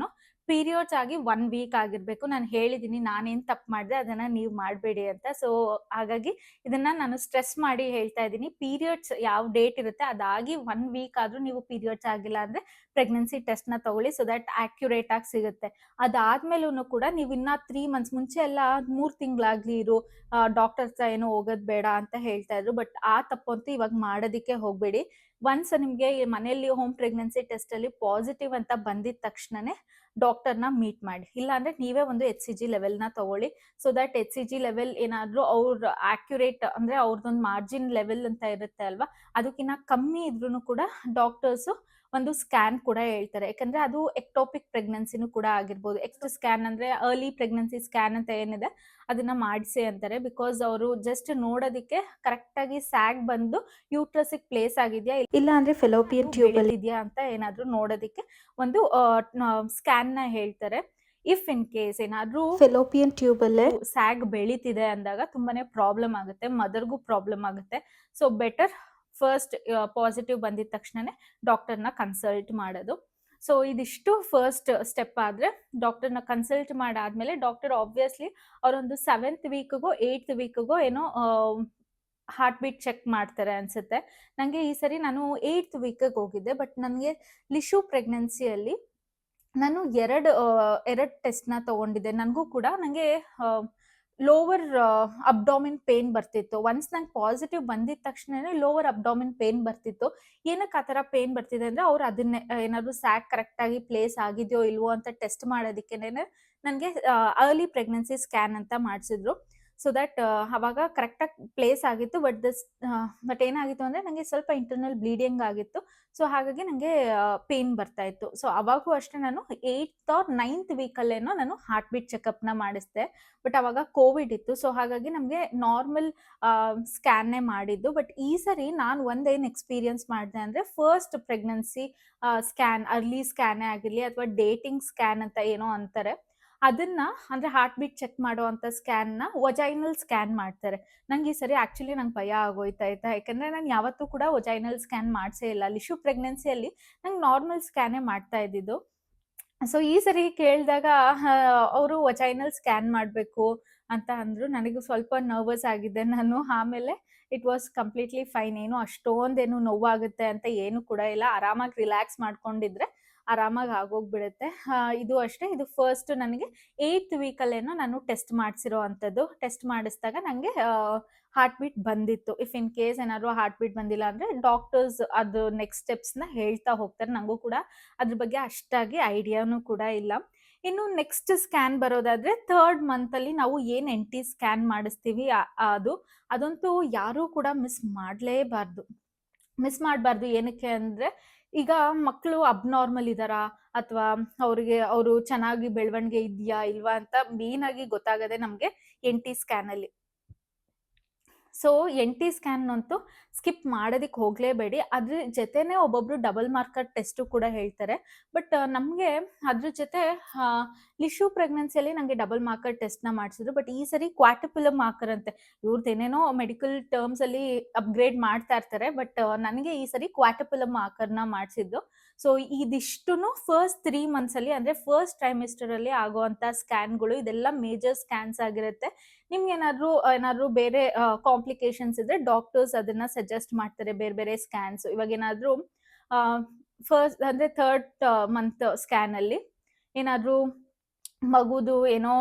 ಪೀರಿಯಡ್ಸ್ ಆಗಿ ಒನ್ ವೀಕ್ ಆಗಿರ್ಬೇಕು. ನಾನು ಹೇಳಿದೀನಿ, ನಾನೇನ್ ತಪ್ಪು ಮಾಡಿದೆ, ಅದನ್ನ ನೀವು ಮಾಡಬೇಡಿ ಅಂತ. ಸೊ ಹಾಗಾಗಿ ಇದನ್ನ ನಾನು ಸ್ಟ್ರೆಸ್ ಮಾಡಿ ಹೇಳ್ತಾ ಇದ್ದೀನಿ ಪೀರಿಯಡ್ಸ್ ಯಾವ ಡೇಟ್ ಇರುತ್ತೆ, ಅದಾಗಿ ಒನ್ ವೀಕ್ ಆದ್ರೂ ನೀವು ಪೀರಿಯಡ್ಸ್ ಆಗಿಲ್ಲ ಅಂದ್ರೆ ಪ್ರೆಗ್ನೆನ್ಸಿ ಟೆಸ್ಟ್ನ ತಗೊಳ್ಳಿ ಸೊ ದಟ್ ಆಕ್ಯುರೇಟ್ ಆಗಿ ಸಿಗುತ್ತೆ. ಅದಾದ್ಮೇಲೂ ಕೂಡ ನೀವು ಇನ್ನ ತ್ರೀ ಮಂತ್ಸ್ ಮುಂಚೆ ಎಲ್ಲ ಮೂರ್ ತಿಂಗಳಾಗ್ಲಿ ಇರು. ಡಾಕ್ಟರ್ ಏನೋ ಹೋಗೋದ್ ಬೇಡ ಅಂತ ಹೇಳ್ತಾ ಇದ್ರು. ಬಟ್ ಆ ತಪ್ಪಂತೂ ಇವಾಗ ಮಾಡೋದಿಕ್ಕೆ ಹೋಗ್ಬೇಡಿ. ಒನ್ಸ್ ನಿಮ್ಗೆ ಮನೆಯಲ್ಲಿ ಹೋಮ್ ಪ್ರೆಗ್ನೆನ್ಸಿ ಟೆಸ್ಟ್ ಅಲ್ಲಿ ಪಾಸಿಟಿವ್ ಅಂತ ಬಂದಿದ ತಕ್ಷಣನೇ ಡಾಕ್ಟರ್ನ ಮೀಟ್ ಮಾಡಿ. ಇಲ್ಲ ಅಂದ್ರೆ ನೀವೇ ಒಂದು ಎಚ್ ಸಿ ಜಿ ಲೆವೆಲ್ನ ತಗೊಳ್ಳಿ. So that H C G level ಏನಾದರೂ ಅವ್ರ ಆಕ್ಯುರೇಟ್ ಅಂದ್ರೆ ಅವ್ರದ್ದೊಂದು ಮಾರ್ಜಿನ್ ಲೆವೆಲ್ ಅಂತ ಇರುತ್ತೆ ಅಲ್ವಾ? ಅದಕ್ಕಿಂತ ಕಮ್ಮಿ ಇದ್ರೂ ಕೂಡ ಡಾಕ್ಟರ್ಸು ಒಂದು ಸ್ಕ್ಯಾನ್ ಕೂಡ ಹೇಳ್ತಾರೆ. ಯಾಕಂದ್ರೆ ಅದು ಎಕ್ಟೋಪಿಕ್ ಪ್ರೆಗ್ನೆನ್ಸಿನೂ ಕೂಡ ಆಗಿರ್ಬೋದು. ಎಕ್ಸ್ಟ್ ಸ್ಕ್ಯಾನ್ ಅಂದ್ರೆ ಅರ್ಲಿ ಪ್ರೆಗ್ನೆನ್ಸಿ ಸ್ಕ್ಯಾನ್ ಅಂತ ಏನಿದೆ ಅದನ್ನ ಮಾಡಿಸಿ ಅಂತಾರೆ. ಬಿಕಾಸ್ ಅವರು ಜಸ್ಟ್ ನೋಡೋದಕ್ಕೆ ಕರೆಕ್ಟ್ ಆಗಿ ಸ್ಯಾಗ್ ಬಂದು ಯೂಟ್ರಸಿಕ್ ಪ್ಲೇಸ್ ಆಗಿದೆಯಾ ಇಲ್ಲ ಅಂದ್ರೆ ಫೆಲೋಪಿಯನ್ ಟ್ಯೂಬ್ ಅಲ್ಲಿ ಇದೆಯಾ ಅಂತ ಏನಾದ್ರೂ ನೋಡೋದಕ್ಕೆ ಒಂದು ಸ್ಕ್ಯಾನ್ನ ಹೇಳ್ತಾರೆ. ಇಫ್ ಇನ್ ಕೇಸ್ ಏನಾದ್ರೂ ಫೆಲೋಪಿಯನ್ ಟ್ಯೂಬ್ ಅಲ್ಲೇ ಸ್ಯಾಗ್ ಬೆಳೀತಿದೆ ಅಂದಾಗ ತುಂಬಾನೇ ಪ್ರಾಬ್ಲಮ್ ಆಗುತ್ತೆ. ಮದರ್ಗೂ ಪ್ರಾಬ್ಲಮ್ ಆಗುತ್ತೆ. ಸೊ ಬೆಟರ್ ಫಸ್ಟ್ ಪಾಸಿಟಿವ್ ಬಂದಿದ ತಕ್ಷಣನೇ ಡಾಕ್ಟರ್ನ ಕನ್ಸಲ್ಟ್ ಮಾಡೋದು. ಸೊ ಇದಿಷ್ಟು ಫಸ್ಟ್ ಸ್ಟೆಪ್ ಆದರೆ ಡಾಕ್ಟರ್ನ ಕನ್ಸಲ್ಟ್ ಮಾಡಾದ್ಮೇಲೆ ಡಾಕ್ಟರ್ ಆಬ್ವಿಯಸ್ಲಿ ಅವರೊಂದು ಸೆವೆಂತ್ ವೀಕ್ಗೋ ಏಯ್ತ್ ವೀಕ್ಗೋ ಏನೋ ಹಾರ್ಟ್ ಬೀಟ್ ಚೆಕ್ ಮಾಡ್ತಾರೆ ಅನ್ಸುತ್ತೆ. ನನಗೆ ಈ ಸರಿ ನಾನು ಏಯ್ತ್ ವೀಕಿಗೆ ಹೋಗಿದ್ದೆ ಬಟ್ ನನಗೆ ಲಿಶು ಪ್ರೆಗ್ನೆನ್ಸಿಯಲ್ಲಿ ನಾನು ಎರಡು ಎರಡು ಟೆಸ್ಟ್ನ ತಗೊಂಡಿದ್ದೆ. ನನಗೂ ಕೂಡ ನನಗೆ ಲೋವರ್ ಅಬ್ಡಾಮಿನ್ ಪೇನ್ ಬರ್ತಿತ್ತು. ಒನ್ಸ್ ನಂಗೆ ಪಾಸಿಟಿವ್ ಬಂದಿದ ತಕ್ಷಣನೇ ಲೋವರ್ ಅಬ್ಡಾಮಿನ್ ಪೇನ್ ಬರ್ತಿತ್ತು. ಏನಕ್ಕೆ ಆ ಥರ ಪೇನ್ ಬರ್ತಿದೆ ಅಂದರೆ ಅವ್ರು ಅದನ್ನೇ ಏನಾದರೂ ಸ್ಯಾಕ್ ಕರೆಕ್ಟಾಗಿ ಪ್ಲೇಸ್ ಆಗಿದೆಯೋ ಇಲ್ವೋ ಅಂತ ಟೆಸ್ಟ್ ಮಾಡೋದಕ್ಕೇನೆ ನನಗೆ ಅರ್ಲಿ ಪ್ರೆಗ್ನೆನ್ಸಿ ಸ್ಕ್ಯಾನ್ ಅಂತ ಮಾಡಿಸಿದ್ರು. ಸೊ ದಟ್ ಅವಾಗ ಕರೆಕ್ಟಾಗಿ ಪ್ಲೇಸ್ ಆಗಿತ್ತು ಬಟ್ ದಸ್ ಬಟ್ ಏನಾಗಿತ್ತು ಅಂದರೆ ನನಗೆ ಸ್ವಲ್ಪ ಇಂಟರ್ನಲ್ ಬ್ಲೀಡಿಂಗ್ ಆಗಿತ್ತು. ಸೊ ಹಾಗಾಗಿ ನನಗೆ ಪೇನ್ ಬರ್ತಾ ಇತ್ತು. ಸೊ ಅವಾಗೂ ಅಷ್ಟೇ ನಾನು ಏಯ್ತ್ ಆರ್ ನೈನ್ತ್ ವೀಕಲ್ಲೇನೋ ನಾನು ಹಾರ್ಟ್ ಬೀಟ್ ಚೆಕಪ್ನ ಮಾಡಿಸ್ದೆ. ಬಟ್ ಅವಾಗ ಕೋವಿಡ್ ಇತ್ತು. ಸೊ ಹಾಗಾಗಿ ನಮಗೆ ನಾರ್ಮಲ್ ಸ್ಕ್ಯಾನ್ನೇ ಮಾಡಿದ್ದು. ಬಟ್ ಈ ಸರಿ ನಾನು ಒಂದೇನು ಎಕ್ಸ್ಪೀರಿಯನ್ಸ್ ಮಾಡಿದೆ ಅಂದರೆ ಫಸ್ಟ್ ಪ್ರೆಗ್ನೆನ್ಸಿ ಸ್ಕ್ಯಾನ್ ಅರ್ಲಿ ಸ್ಕ್ಯಾನೇ ಆಗಿರಲಿ ಅಥವಾ ಡೇಟಿಂಗ್ ಸ್ಕ್ಯಾನ್ ಅಂತ ಏನೋ ಅಂತಾರೆ. ಅದನ್ನ ಅಂದ್ರೆ ಹಾರ್ಟ್ ಬೀಟ್ ಚೆಕ್ ಮಾಡುವಂತ ನ ಒಜೈನಲ್ ಸ್ಕ್ಯಾನ್ ಮಾಡ್ತಾರೆ. ನಂಗೆ ಈ ಸರಿ ಆಕ್ಚುಲಿ ನಂಗೆ ಭಯ ಆಗೋಯ್ತಾ ಆಯ್ತಾ ಯಾಕಂದ್ರೆ ನಾನು ಯಾವತ್ತೂ ಕೂಡ ಒಜೈನಲ್ ಸ್ಕ್ಯಾನ್ ಮಾಡಿಸೇ ಇಲ್ಲ. ಲಿಶು ಪ್ರೆಗ್ನೆನ್ಸಿಯಲ್ಲಿ ನಂಗೆ ನಾರ್ಮಲ್ ಸ್ಕ್ಯಾನೇ ಮಾಡ್ತಾ ಇದ್ದಿದ್ದು. ಸೊ ಈ ಸರಿ ಕೇಳಿದಾಗ ಅವರು ಒಜೈನಲ್ ಸ್ಕ್ಯಾನ್ ಮಾಡಬೇಕು ಅಂತ ಅಂದ್ರು. ನನಗೆ ಸ್ವಲ್ಪ ನರ್ವಸ್ ಆಗಿದ್ದೆ ನಾನು. ಆಮೇಲೆ ಇಟ್ ವಾಸ್ ಕಂಪ್ಲೀಟ್ಲಿ ಫೈನ್ ಏನು ಅಷ್ಟೊಂದೇನು ನೋವಾಗುತ್ತೆ ಅಂತ ಏನು ಕೂಡ ಇಲ್ಲ. ಆರಾಮಾಗಿ ರಿಲ್ಯಾಕ್ಸ್ ಮಾಡ್ಕೊಂಡಿದ್ರೆ ಆರಾಮಾಗಿ ಆಗೋಗ್ಬಿಡುತ್ತೆ. ಇದು ಅಷ್ಟೇ, ಇದು ಫಸ್ಟ್ ನನಗೆ ಏಯ್ತ್ ವೀಕಲ್ಲೇನೋ ನಾನು ಟೆಸ್ಟ್ ಮಾಡಿಸಿರೋ ಅಂಥದ್ದು. ಟೆಸ್ಟ್ ಮಾಡಿಸಿದಾಗ ನನಗೆ ಹಾರ್ಟ್ ಬೀಟ್ ಬಂದಿತ್ತು. ಇಫ್ ಇನ್ ಕೇಸ್ ಏನಾದರೂ ಹಾರ್ಟ್ ಬೀಟ್ ಬಂದಿಲ್ಲ ಅಂದರೆ ಡಾಕ್ಟರ್ಸ್ ಅದು ನೆಕ್ಸ್ಟ್ ಸ್ಟೆಪ್ಸ್ನ ಹೇಳ್ತಾ ಹೋಗ್ತಾರೆ. ನನಗೂ ಕೂಡ ಅದ್ರ ಬಗ್ಗೆ ಅಷ್ಟಾಗಿ ಐಡಿಯಾನೂ ಕೂಡ ಇಲ್ಲ. ಇನ್ನು ನೆಕ್ಸ್ಟ್ ಸ್ಕ್ಯಾನ್ ಬರೋದಾದ್ರೆ ಥರ್ಡ್ ಮಂತಲ್ಲಿ ನಾವು ಏನು ಎನ್ ಟಿ ಸ್ಕ್ಯಾನ್ ಮಾಡಿಸ್ತೀವಿ ಅದು, ಅದಂತೂ ಯಾರೂ ಕೂಡ ಮಿಸ್ ಮಾಡಲೇಬಾರ್ದು. ಮಿಸ್ ಮಾಡಬಾರ್ದು ಏನಕ್ಕೆ ಅಂದರೆ ಈಗ ಮಕ್ಕಳು ಅಬ್ನಾರ್ಮಲ್ ಇದಾರಾ? ಅಥವಾ ಅವ್ರಿಗೆ ಅವರು ಚೆನ್ನಾಗಿ ಬೆಳವಣಿಗೆ ಇದೆಯಾ ಇಲ್ವಾ ಅಂತ ಮೇನ್ ಆಗಿ ಗೊತ್ತಾಗದೆ ನಮ್ಗೆ ಎನ್ ಟಿ ಸ್ಕ್ಯಾನಲ್ಲಿ ಸೊ ಎನ್ ಟಿ ಸ್ಕ್ಯಾನ್ ಅಂತೂ ಸ್ಕಿಪ್ ಮಾಡೋದಕ್ಕೆ ಹೋಗಲೇಬೇಡಿ. ಅದ್ರ ಜೊತೆನೆ ಒಬ್ಬೊಬ್ರು ಡಬಲ್ ಮಾರ್ಕರ್ ಟೆಸ್ಟು ಕೂಡ ಹೇಳ್ತಾರೆ. ಬಟ್ ನಮಗೆ ಅದ್ರ ಜೊತೆ ಲಿಶು ಪ್ರೆಗ್ನೆನ್ಸಿಯಲ್ಲಿ ನನಗೆ ಡಬಲ್ ಮಾರ್ಕರ್ ಟೆಸ್ಟ್ನ ಮಾಡಿಸಿದ್ರು. ಬಟ್ ಈ ಸರಿ ಕ್ವಾಟಪುಲಮ್ ಮಾರ್ಕರ್ ಅಂತೆ. ಇವ್ರದ್ದು ಏನೇನೋ ಮೆಡಿಕಲ್ ಟರ್ಮ್ಸಲ್ಲಿ ಅಪ್ಗ್ರೇಡ್ ಮಾಡ್ತಾ ಇರ್ತಾರೆ. ಬಟ್ ನನಗೆ ಈ ಸರಿ ಕ್ವಾಟಪುಲ ಮಾರ್ಕರ್ನ ಮಾಡಿಸಿದ್ದು. ಸೊ ಇದಿಷ್ಟು ಫಸ್ಟ್ ತ್ರೀ ಮಂತ್ಸಲ್ಲಿ ಅಂದ್ರೆ ಫಸ್ಟ್ ಟ್ರೈಮಿಸ್ಟರಲ್ಲಿ ಆಗುವಂತ ಸ್ಕ್ಯಾನ್ಗಳು ಇದೆಲ್ಲ ಮೇಜರ್ ಸ್ಕ್ಯಾನ್ಸ್ ಆಗಿರುತ್ತೆ. ನಿಮ್ಗೆ ಏನಾದ್ರು ಏನಾದ್ರು ಬೇರೆ ಕಾಂಪ್ಲಿಕೇಶನ್ಸ್ ಇದ್ರೆ ಡಾಕ್ಟರ್ಸ್ ಅದನ್ನ ಸಜೆಸ್ಟ್ ಮಾಡ್ತಾರೆ, ಬೇರೆ ಬೇರೆ ಸ್ಕ್ಯಾನ್ಸ್ ಇವಾಗ ಏನಾದ್ರು ಫಸ್ಟ್ ಅಂದ್ರೆ ಥರ್ಡ್ ಮಂತ್ ಸ್ಕ್ಯಾನ್ ಅಲ್ಲಿ ಏನಾದ್ರು ಮಗುದು ಏನೋ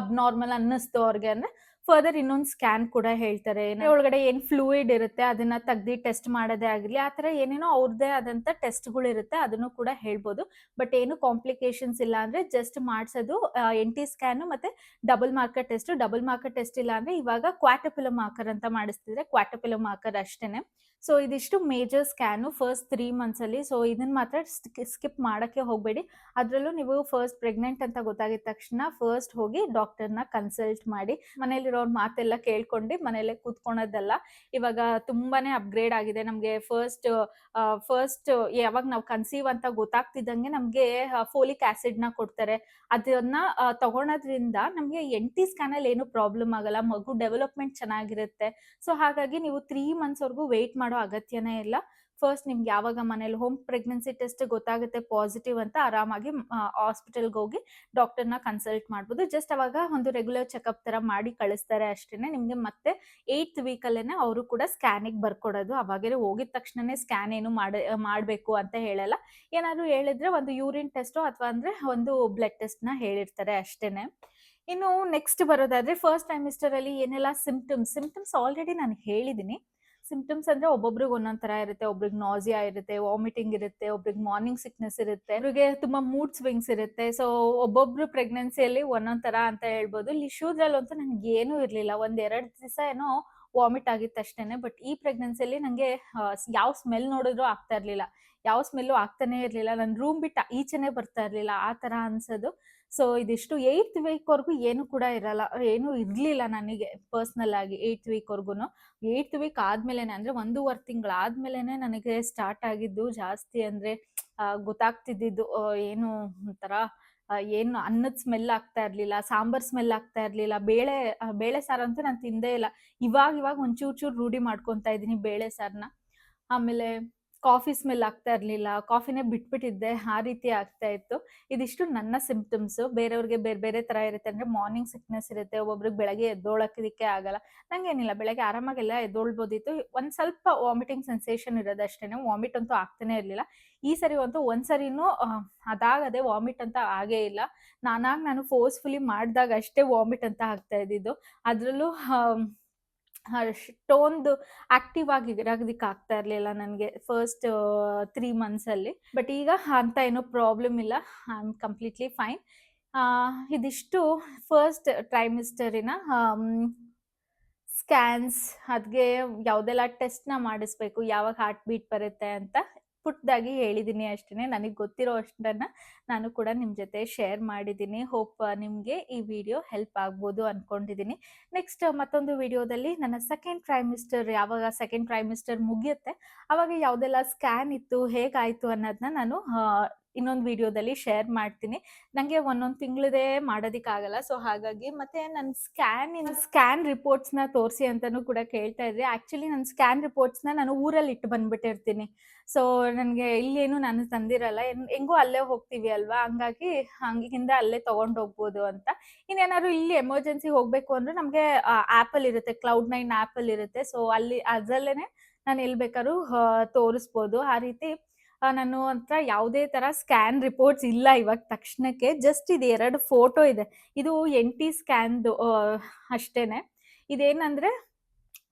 ಅಬ್ನಾರ್ಮಲ್ ಅನ್ನಿಸ್ತು ಅವ್ರಿಗೆ ಅಂದ್ರೆ ಫರ್ದರ್ ಇನ್ನೊಂದು ಸ್ಕ್ಯಾನ್ ಕೂಡ ಹೇಳ್ತಾರೆ. ಒಳಗಡೆ ಏನ್ ಫ್ಲೂಯಿಡ್ ಇರುತ್ತೆ ಅದನ್ನ ತೆಗ್ದಿ ಟೆಸ್ಟ್ ಮಾಡೋದೇ ಆಗಲಿ ಆ ತರ ಏನೇನೋ ಅವ್ರದ್ದೇ ಆದಂತ ಟೆಸ್ಟ್ಗಳು ಇರುತ್ತೆ ಅದನ್ನು ಕೂಡ ಹೇಳ್ಬೋದು. ಬಟ್ ಏನು ಕಾಂಪ್ಲಿಕೇಶನ್ಸ್ ಇಲ್ಲ ಅಂದ್ರೆ ಜಸ್ಟ್ ಮಾಡಿಸೋದು ಎನ್ ಟಿ ಸ್ಕ್ಯಾನ್ ಮತ್ತೆ double marker test double marker test ಇಲ್ಲ ಅಂದ್ರೆ ಇವಾಗ ಕ್ವಾಟಪಿಲ ಮಾರ್ಕರ್ ಅಂತ ಮಾಡಿಸ್ತಿದ್ರೆ ಕ್ವಾಟಪಿಲ ಮಾರ್ಕರ್ ಅಷ್ಟೇನೆ. ಸೊ ಇದಿಷ್ಟು ಮೇಜರ್ ಸ್ಕ್ಯಾನು ಫಸ್ಟ್ ತ್ರೀ ಮಂತ್ಸಲ್ಲಿ ಸೊ ಇದನ್ನ ಮಾತ್ರ ಸ್ಕಿಪ್ ಮಾಡಕ್ಕೆ ಹೋಗಬೇಡಿ. ಅದರಲ್ಲೂ ನೀವು ಫಸ್ಟ್ ಪ್ರೆಗ್ನೆಂಟ್ ಅಂತ ಗೊತ್ತಾಗಿದ ತಕ್ಷಣ ಫಸ್ಟ್ ಹೋಗಿ ಡಾಕ್ಟರ್ನ ಕನ್ಸಲ್ಟ್ ಮಾಡಿ. ಮನೇಲಿರೋರ್ ಮಾತೆಲ್ಲ ಕೇಳ್ಕೊಂಡು ಮನೇಲೆ ಕೂತ್ಕೊಳೋದಲ್ಲ, ಇವಾಗ ತುಂಬಾನೇ ಅಪ್ಗ್ರೇಡ್ ಆಗಿದೆ. ನಮ್ಗೆ ಫಸ್ಟ್ ಫಸ್ಟ್ ಯಾವಾಗ ನಾವು ಕನ್ಸೀವ್ ಅಂತ ಗೊತ್ತಾಗ್ತಿದ್ದಂಗೆ ನಮ್ಗೆ ಫೋಲಿಕ್ ಆಸಿಡ್ನ ಕೊಡ್ತಾರೆ. ಅದನ್ನ ತಗೊಳೋದ್ರಿಂದ ನಮ್ಗೆ ಎನ್ ಟಿ ಸ್ಕ್ಯಾನಲ್ಲಿ ಏನು ಪ್ರಾಬ್ಲಮ್ ಆಗಲ್ಲ, ಮಗು ಡೆವಲಪ್ಮೆಂಟ್ ಚೆನ್ನಾಗಿರುತ್ತೆ. ಸೊ ಹಾಗಾಗಿ ನೀವು ತ್ರೀ ಮಂತ್ಸ್ವರೆಗೂ ವೆಯ್ಟ್ ಮಾಡೋ ಅಗತ್ಯನೇ ಇಲ್ಲ. ಫಸ್ಟ್ ನಿಮ್ಗೆ ಯಾವಾಗ ಮನೇಲಿ ಹೋಮ್ ಪ್ರೆಗ್ನೆನ್ಸಿ ಟೆಸ್ಟ್ ಗೊತ್ತಾಗುತ್ತೆ ಪಾಸಿಟಿವ್ ಅಂತ ಆರಾಮಾಗಿ ಹಾಸ್ಪಿಟಲ್ಗೆ ಹೋಗಿ ಡಾಕ್ಟರ್ನ ಕನ್ಸಲ್ಟ್ ಮಾಡ್ಬೋದು. ಜಸ್ಟ್ ಅವಾಗ ಒಂದು ರೆಗ್ಯುಲರ್ ಚೆಕಪ್ ತರ ಮಾಡಿ ಕಳಿಸ್ತಾರೆ ಅಷ್ಟೇ ನಿಮ್ಗೆ ಮತ್ತೆ ಏಯ್ತ್ ವೀಕಲ್ಲೇನೆ ಅವರು ಕೂಡ ಸ್ಕ್ಯಾನಿಗೆ ಬರ್ಕೊಡೋದು. ಅವಾಗೇ ಹೋಗಿದ ತಕ್ಷಣನೇ ಸ್ಕ್ಯಾನ್ ಏನು ಮಾಡ, ಮಾಡಬೇಕು ಅಂತ ಹೇಳಲ್ಲ. ಏನಾದ್ರು ಹೇಳಿದ್ರೆ ಒಂದು ಯೂರಿನ್ ಟೆಸ್ಟು ಅಥವಾ ಅಂದ್ರೆ ಒಂದು ಬ್ಲಡ್ ಟೆಸ್ಟ್ನ ಹೇಳಿರ್ತಾರೆ ಅಷ್ಟೇನೆ. ಇನ್ನು ನೆಕ್ಸ್ಟ್ ಬರೋದಾದ್ರೆ ಫಸ್ಟ್ ಟೈಮಿಸ್ಟರ್ ಅಲ್ಲಿ ಏನೆಲ್ಲ ಸಿಂಪ್ಟಮ್ಸ್ ಸಿಂಪ್ಟಮ್ಸ್ ಆಲ್ರೆಡಿ ನಾನು ಹೇಳಿದ್ದೀನಿ ಸಿಂಪ್ಟಮ್ಸ್ ಅಂದ್ರೆ ಒಬ್ಬೊಬ್ರಿಗೆ ಒಂದೊಂದ್ ತರ ಇರುತ್ತೆ, ಒಬ್ರಿಗೆ ನಾಸಿಯಾ ಇರುತ್ತೆ ವಾಮಿಟಿಂಗ್ ಇರುತ್ತೆ, ಒಬ್ರಿಗೆ ಮಾರ್ನಿಂಗ್ ಸಿಕ್ನೆಸ್ ಇರುತ್ತೆ ಅವ್ರಿಗೆ ತುಂಬಾ ಮೂಡ್ ಸ್ವಿಂಗ್ಸ್ ಇರುತ್ತೆ. ಸೊ ಒಬ್ಬೊಬ್ರು ಪ್ರೆಗ್ನೆನ್ಸಿಯಲ್ಲಿ ಒಂದೊಂದ್ ತರ ಅಂತ ಹೇಳ್ಬೋದು. ಇಲ್ಲಿ ಶೂದ್ರಲ್ಲಿ ಅಂತೂ ನನ್ಗೆ ಏನೂ ಇರ್ಲಿಲ್ಲ. ಒಂದ್ ಎರಡ್ ದಿವಸ ಏನೋ ವಾಮಿಟ್ ಆಗಿತ್ತು ಅಷ್ಟೇನೆ. ಬಟ್ ಈ ಪ್ರೆಗ್ನೆನ್ಸಿಯಲ್ಲಿ ನಂಗೆ ಯಾವ ಸ್ಮೆಲ್ ನೋಡಿದ್ರು ಆಗ್ತಾ ಇರ್ಲಿಲ್ಲ. ಯಾವ ಸ್ಮೆಲ್ಲು ಆಗ್ತಾನೆ ಇರ್ಲಿಲ್ಲ. ನನ್ನ ರೂಮ್ ಬಿಟ್ಟ ಈಚೆನೆ ಬರ್ತಾ ಇರ್ಲಿಲ್ಲ. ಆ ತರ ಅನ್ಸೋದು. ಸೊ ಇದಿಷ್ಟು ಏಯ್ತ್ ವೀಕ್ವರೆಗೂ ಏನು ಕೂಡ ಇರಲ್ಲ, ಏನು ಇರಲಿಲ್ಲ ನನಗೆ ಪರ್ಸ್ನಲ್ ಆಗಿ ಏಯ್ತ್ ವೀಕ್ವರೆಗೂ ಏಯ್ತ್ ವೀಕ್ ಆದ್ಮೇಲೆ ಅಂದ್ರೆ ಒಂದೂವರೆ ತಿಂಗಳಾದ್ಮೇಲೆ ನನಗೆ ಸ್ಟಾರ್ಟ್ ಆಗಿದ್ದು ಜಾಸ್ತಿ ಅಂದ್ರೆ ಗೊತ್ತಾಗ್ತಿದ್ದಿದ್ದು ಏನು ಒಂಥರ ಏನು ಅನ್ನದ ಸ್ಮೆಲ್ ಆಗ್ತಾ ಇರ್ಲಿಲ್ಲ, ಸಾಂಬಾರ್ ಸ್ಮೆಲ್ ಆಗ್ತಾ ಇರ್ಲಿಲ್ಲ, ಬೇಳೆ ಬೇಳೆ ಸಾರು ಅಂತೂ ನಾನು ತಿಂದೇ ಇಲ್ಲ. ಇವಾಗ ಇವಾಗ ಒಂಚೂರು ಚೂರು ರೂಢಿ ಮಾಡ್ಕೊತಾ ಇದ್ದೀನಿ ಬೇಳೆ ಸಾರನ್ನ ಆಮೇಲೆ ಕಾಫಿ ಸ್ಮೆಲ್ ಆಗ್ತಾ ಇರಲಿಲ್ಲ, ಕಾಫಿನೇ ಬಿಟ್ಬಿಟ್ಟಿದ್ದೆ, ಆ ರೀತಿ ಆಗ್ತಾ ಇತ್ತು. ಇದಿಷ್ಟು ನನ್ನ ಸಿಂಪ್ಟಮ್ಸ್ ಬೇರೆಯವ್ರಿಗೆ ಬೇರೆ ಬೇರೆ ಥರ ಇರುತ್ತೆ ಅಂದರೆ ಮಾರ್ನಿಂಗ್ ಸಿಕ್ನೆಸ್ ಇರುತ್ತೆ, ಒಬ್ಬೊಬ್ರಿಗೆ ಬೆಳಗ್ಗೆ ಎದ್ದೋಳೋದಕ್ಕೆ ಆಗಲ್ಲ. ನಂಗೇನಿಲ್ಲ, ಬೆಳಗ್ಗೆ ಆರಾಮಾಗೆಲ್ಲ ಎದ್ದೋಳ್ಬೋದಿತ್ತು. ಒಂದು ಸ್ವಲ್ಪ ವಾಮಿಟಿಂಗ್ ಸೆನ್ಸೇಷನ್ ಇರೋದು ಅಷ್ಟೇ ವಾಮಿಟ್ ಅಂತೂ ಆಗ್ತಾನೆ ಇರಲಿಲ್ಲ. ಈ ಸರಿ ಅಂತೂ ಒಂದ್ಸರಿನೂ ಅದಾಗದೆ ವಾಮಿಟ್ ಅಂತ ಆಗೇ ಇಲ್ಲ. ನಾನಾಗಿ ನಾನು ಫೋರ್ಸ್ಫುಲಿ ಮಾಡಿದಾಗ ಅಷ್ಟೇ ವಾಮಿಟ್ ಅಂತ ಆಗ್ತಾ ಇದ್ದಿದ್ದು. ಅದರಲ್ಲೂ ಅಷ್ಟೊಂದು ಆಕ್ಟಿವ್ ಆಗಿ ಆಗ್ತಾ ಇರಲಿಲ್ಲ ನನಗೆ ಫಸ್ಟ್ ತ್ರೀ ಮಂತ್ಸಲ್ಲಿ ಬಟ್ ಈಗ ಅಂತ ಏನೂ ಪ್ರಾಬ್ಲಮ್ ಇಲ್ಲ. ಐ ಆಮ್ ಕಂಪ್ಲೀಟ್ಲಿ ಫೈನ್ ಇದಿಷ್ಟು ಫಸ್ಟ್ ಟ್ರೈಮಿಸ್ಟರಿನ ಸ್ಕ್ಯಾನ್ಸ್ ಅದ್ಗೆ ಯಾವುದೆಲ್ಲ ಟೆಸ್ಟ್ನ ಮಾಡಿಸ್ಬೇಕು, ಯಾವಾಗ ಹಾರ್ಟ್ ಬೀಟ್ ಬರುತ್ತೆ ಅಂತ ಪುಟ್ಟದಾಗಿ ಹೇಳಿದ್ದೀನಿ ಅಷ್ಟೇ ನನಗೆ ಗೊತ್ತಿರೋ ಅಷ್ಟನ್ನ ನಾನು ಕೂಡ ನಿಮ್ಮ ಜೊತೆ ಶೇರ್ ಮಾಡಿದ್ದೀನಿ ಹೋಪ್ ನಿಮಗೆ ಈ ವಿಡಿಯೋ ಹೆಲ್ಪ್ ಆಗ್ಬೋದು ಅಂದ್ಕೊಂಡಿದ್ದೀನಿ ನೆಕ್ಸ್ಟ್ ಮತ್ತೊಂದು ವಿಡಿಯೋದಲ್ಲಿ ನನ್ನ ಸೆಕೆಂಡ್ ಪ್ರೈಮ್ ಮಿನಿಸ್ಟರ್ ಯಾವಾಗ ಸೆಕೆಂಡ್ ಪ್ರೈಮ್ ಟ್ರೈಮಿಸ್ಟರ್ ಮುಗಿಯುತ್ತೆ, ಅವಾಗ ಯಾವುದೆಲ್ಲ ಸ್ಕ್ಯಾನ್ ಇತ್ತು, ಹೇಗಾಯಿತು ಅನ್ನೋದನ್ನ ನಾನು ಇನ್ನೊಂದು ವಿಡಿಯೋದಲ್ಲಿ ಶೇರ್ ಮಾಡ್ತೀನಿ. ನನಗೆ ಒಂದೊಂದು ತಿಂಗಳದೇ ಮಾಡೋದಕ್ಕಾಗಲ್ಲ ಸೊ ಹಾಗಾಗಿ ಮತ್ತೆ ನನ್ನ ಸ್ಕ್ಯಾನ್ ಇನ್ ಸ್ಕ್ಯಾನ್ ರಿಪೋರ್ಟ್ಸ್ನ ತೋರಿಸಿ ಅಂತಲೂ ಕೂಡ ಕೇಳ್ತಾ ಇದ್ರಿ ಆ್ಯಕ್ಚುಲಿ ನನ್ನ ಸ್ಕ್ಯಾನ್ ರಿಪೋರ್ಟ್ಸ್ನ ನಾನು ಊರಲ್ಲಿ ಇಟ್ಟು ಬಂದ್ಬಿಟ್ಟಿರ್ತೀನಿ. ಸೊ ನನಗೆ ಇಲ್ಲೇನು ನಾನು ತಂದಿರಲ್ಲ. ಹೆಂಗೂ ಅಲ್ಲೇ ಹೋಗ್ತೀವಿ ಅಲ್ವಾ? ಹಂಗಾಗಿ, ಹಂಗಿಂದ ಅಲ್ಲೇ ತೊಗೊಂಡು ಹೋಗ್ಬೋದು ಅಂತ. ಇನ್ನೇನಾದ್ರು ಇಲ್ಲಿ ಎಮರ್ಜೆನ್ಸಿ ಹೋಗಬೇಕು ಅಂದ್ರೆ ನಮಗೆ ಆಪಲ್ ಇರುತ್ತೆ. ಕ್ಲೌಡ್ ನೈನ್ ಆಪಲ್ ಇರುತ್ತೆ. ಸೊ ಅಲ್ಲಿ, ಅದ್ರಲ್ಲೇನೆ ನಾನು ಎಲ್ಲಿ ಬೇಕಾದ್ರೂ ತೋರಿಸ್ಬೋದು. ಆ ರೀತಿ ನಾನು ಹತ್ರ ಯಾವುದೇ ಥರ ಸ್ಕ್ಯಾನ್ ರಿಪೋರ್ಟ್ಸ್ ಇಲ್ಲ ಇವಾಗ ತಕ್ಷಣಕ್ಕೆ. ಜಸ್ಟ್ ಇದು ಎರಡು ಫೋಟೋ ಇದೆ. ಇದು ಎನ್ ಟಿ ಸ್ಕ್ಯಾನ್ದು ಅಷ್ಟೇನೆ. ಇದೇನಂದ್ರೆ,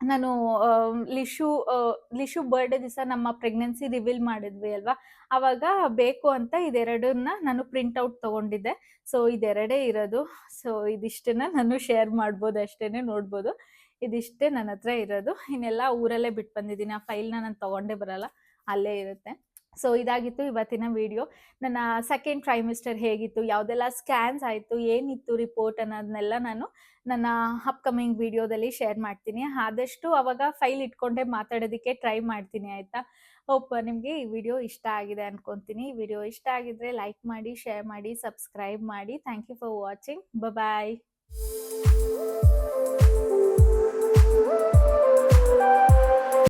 ನಾನು ಲಿಶು ಲಿಶು ಬರ್ಡೇ ದಿವಸ ನಮ್ಮ ಪ್ರೆಗ್ನೆನ್ಸಿ ರಿವೀಲ್ ಮಾಡಿದ್ವಿ ಅಲ್ವಾ? ಆವಾಗ ಬೇಕು ಅಂತ ಇದೆರಡನ್ನ ನಾನು ಪ್ರಿಂಟ್ಔಟ್ ತಗೊಂಡಿದ್ದೆ. ಸೊ, ಇದೆರಡೇ ಇರೋದು. ಸೊ, ಇದಿಷ್ಟನ್ನ ನಾನು ಶೇರ್ ಮಾಡ್ಬೋದು ಅಷ್ಟೇ ನೋಡ್ಬೋದು. ಇದಿಷ್ಟೇ ನನ್ನ ಹತ್ರ ಇರೋದು. ಇನ್ನೆಲ್ಲ ಊರಲ್ಲೇ ಬಿಟ್ಟು ಬಂದಿದ್ದೀನಿ ಆ ಫೈಲ್ನ ನಾನು ತೊಗೊಂಡೇ ಬರಲ್ಲ. ಅಲ್ಲೇ ಇರುತ್ತೆ. ಸೊ ಇದಾಗಿತ್ತು ಇವತ್ತಿನ ವಿಡಿಯೋ ನನ್ನ ಸೆಕೆಂಡ್ ಟ್ರೈಮಿಸ್ಟರ್ ಹೇಗಿತ್ತು, ಯಾವುದೆಲ್ಲ ಸ್ಕ್ಯಾನ್ಸ್ ಆಯಿತು, ಏನಿತ್ತು ರಿಪೋರ್ಟ್ ಅನ್ನೋದನ್ನೆಲ್ಲ ನಾನು ನನ್ನ ಅಪ್ಕಮಿಂಗ್ ವಿಡಿಯೋದಲ್ಲಿ ಶೇರ್ ಮಾಡ್ತೀನಿ. ಆದಷ್ಟು ಅವಾಗ ಫೈಲ್ ಇಟ್ಕೊಂಡೆ ಮಾತಾಡೋದಕ್ಕೆ ಟ್ರೈ ಮಾಡ್ತೀನಿ, ಆಯಿತಾ? ಹೋಪ್ ನಿಮಗೆ ಈ ವಿಡಿಯೋ ಇಷ್ಟ ಆಗಿದೆ ಅನ್ಕೊತೀನಿ. ಈ ವಿಡಿಯೋ ಇಷ್ಟ ಆಗಿದ್ರೆ ಲೈಕ್ ಮಾಡಿ ಶೇರ್ ಮಾಡಿ ಸಬ್ಸ್ಕ್ರೈಬ್ ಮಾಡಿ. Thank you for watching bye